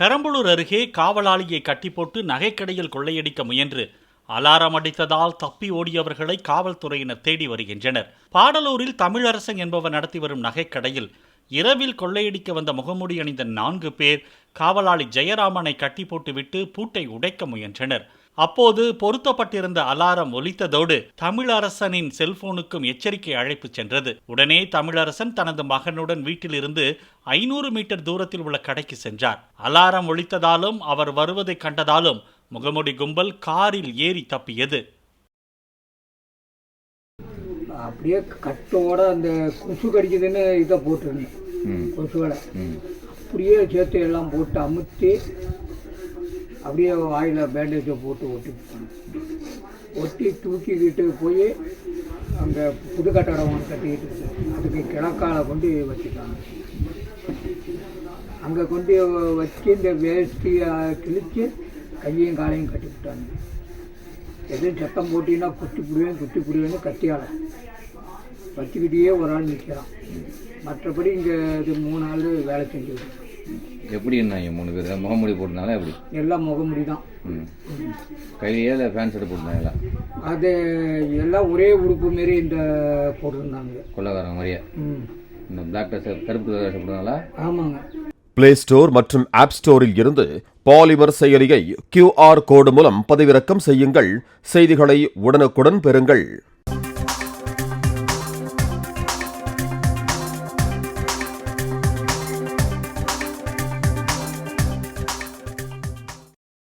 பெரம்பலூர் அருகே காவலாளியை கட்டி போட்டு நகைக்கடையில் கொள்ளையடிக்க முயன்று. அலாரம் அடித்ததால் தப்பி ஓடியவர்களை காவல்துறையினர் தேடி வருகின்றனர். பாடலூரில் தமிழரசன் என்பவர் நடத்தி வரும் நகைக்கடையில் இரவில் கொள்ளையடிக்க வந்த முகமூடி அணிந்த நான்கு பேர் காவலாளி ஜெயராமனை கட்டி போட்டுவிட்டு பூட்டை உடைக்க முயன்றனர். அப்போது பொருத்தப்பட்டிருந்த அலாரம் ஒலித்ததோடு தமிழரசனின் செல்போனுக்கும் எச்சரிக்கை அழைப்பு சென்றது. உடனே தமிழரசன் தனது மகனுடன் வீட்டிலிருந்து ஐநூறு மீட்டர் தூரத்தில் உள்ள கடைக்கு சென்றார். அலாரம் ஒலித்ததாலும் அவர் வருவதை கண்டதாலும் முகமுடி கும்பல் காரில் ஏறி தப்பியது. அப்படியே கட்டோட அந்த கொசு கடிக்குதுன்னு இதை போட்டிருந்தேன். ம். அப்படியே சேர்த்து எல்லாம் போட்டு அமுத்தி அப்படியே வாயில் பேண்டேஜை போட்டு ஒட்டி ஒட்டி தூக்கிக்கிட்டு போய் அங்கே புது கட்டடம் ஒன்று கட்டிக்கிட்டு இருக்கு. அதுக்கு கிழக்கால கொண்டு வச்சுட்டாங்க. அங்கே கொண்டு வச்சு இந்த வேஷ்டியை கிழித்து கையையும் காலையும் கட்டி விட்டாங்க. எதுவும் சத்தம் போட்டிங்கன்னா குத்தி பிடிவேன் குத்தி பிடிவேன்னு கத்தியால. வச்சுக்கிட்டே ஒரு ஆள் நிற்கிறான் மற்றபடி இங்கே இது மூணு ஆள் வேலை செஞ்சது எப்படி இருந்தாங்க மூணு பேர்? முகமூடி போட்டிருந்தாங்களா எப்படி? எல்லாம் முகமுடி தான். கையிலேயே இல்லை ஃபேன் ஷர்ட் போட்டிருந்தாங்களா? அது எல்லாம் ஒரே உடுப்பு மாரி இந்த போட்டிருந்தாங்க. கொள்ளக்காரங்க மாதிரியே. இந்த பிளாக் ட்ரெஸ் கருப்பு ட்ரெஸ் போட்டிருந்தாங்களா? ஆமாங்க. பிளே ஸ்டோர் மற்றும் ஆப் ஸ்டோரில் இருந்து பாலிமர் செயலியை கியூஆர் கோடு மூலம் பதிவிறக்கம் செய்யுங்கள். செய்திகளை உடனுக்குடன் பெறுங்கள்.